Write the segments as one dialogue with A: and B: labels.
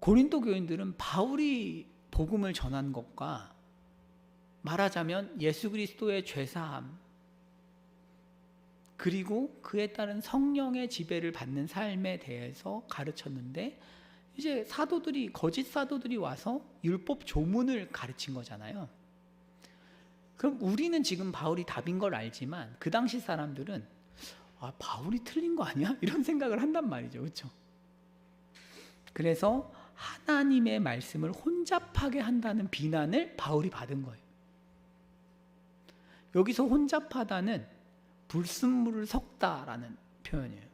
A: 고린도 교인들은 바울이 복음을 전한 것과 말하자면 예수 그리스도의 죄사함 그리고 그에 따른 성령의 지배를 받는 삶에 대해서 가르쳤는데 이제 사도들이 거짓 사도들이 와서 율법 조문을 가르친 거잖아요. 그럼 우리는 지금 바울이 답인 걸 알지만 그 당시 사람들은 아, 바울이 틀린 거 아니야? 이런 생각을 한단 말이죠. 그렇죠? 그래서 하나님의 말씀을 혼잡하게 한다는 비난을 바울이 받은 거예요. 여기서 혼잡하다는 불순물을 섞다라는 표현이에요.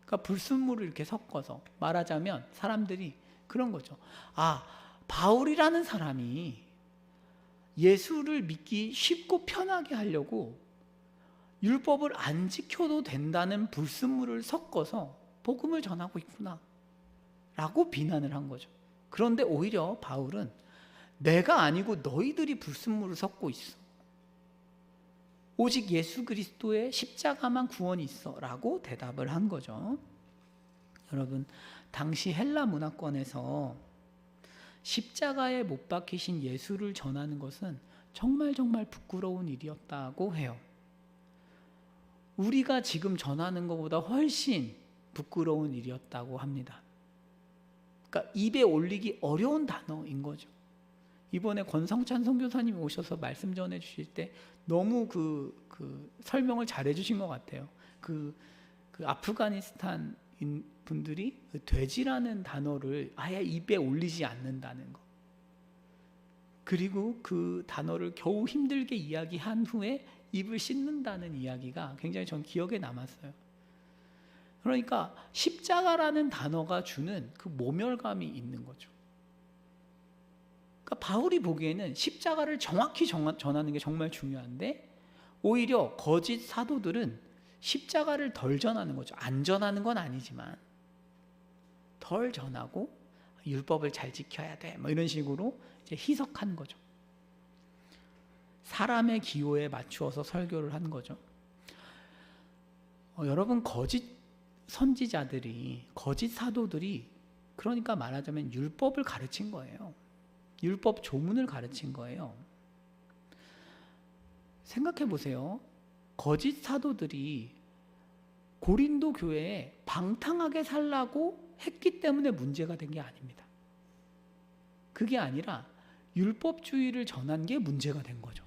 A: 그러니까 불순물을 이렇게 섞어서 말하자면 사람들이 그런 거죠. 아, 바울이라는 사람이 예수를 믿기 쉽고 편하게 하려고 율법을 안 지켜도 된다는 불순물을 섞어서 복음을 전하고 있구나. 라고 비난을 한 거죠. 그런데 오히려 바울은 내가 아니고 너희들이 불순물을 섞고 있어. 오직 예수 그리스도의 십자가만 구원이 있어. 라고 대답을 한 거죠. 여러분, 당시 헬라 문화권에서 십자가에 못 박히신 예수를 전하는 것은 정말 정말 부끄러운 일이었다고 해요. 우리가 지금 전하는 것보다 훨씬 부끄러운 일이었다고 합니다. 그러니까 입에 올리기 어려운 단어인 거죠. 이번에 권성찬 선교사님이 오셔서 말씀 전해 주실 때 너무 그, 그 설명을 잘 해 주신 것 같아요. 그, 그 아프가니스탄 인 분들이 그 돼지라는 단어를 아예 입에 올리지 않는다는 거. 그리고 그 단어를 겨우 힘들게 이야기한 후에 입을 씻는다는 이야기가 굉장히 전 기억에 남았어요. 그러니까 십자가라는 단어가 주는 그 모멸감이 있는 거죠. 그러니까 바울이 보기에는 십자가를 정확히 전하는 게 정말 중요한데 오히려 거짓 사도들은 십자가를 덜 전하는 거죠. 안 전하는 건 아니지만 덜 전하고 율법을 잘 지켜야 돼. 뭐 이런 식으로 이제 희석한 거죠. 사람의 기호에 맞추어서 설교를 한 거죠. 어, 여러분 거짓 선지자들이 거짓 사도들이 그러니까 말하자면 율법을 가르친 거예요. 율법 조문을 가르친 거예요. 생각해 보세요. 거짓 사도들이 고린도 교회에 방탕하게 살라고 했기 때문에 문제가 된 게 아닙니다. 그게 아니라 율법주의를 전한 게 문제가 된 거죠.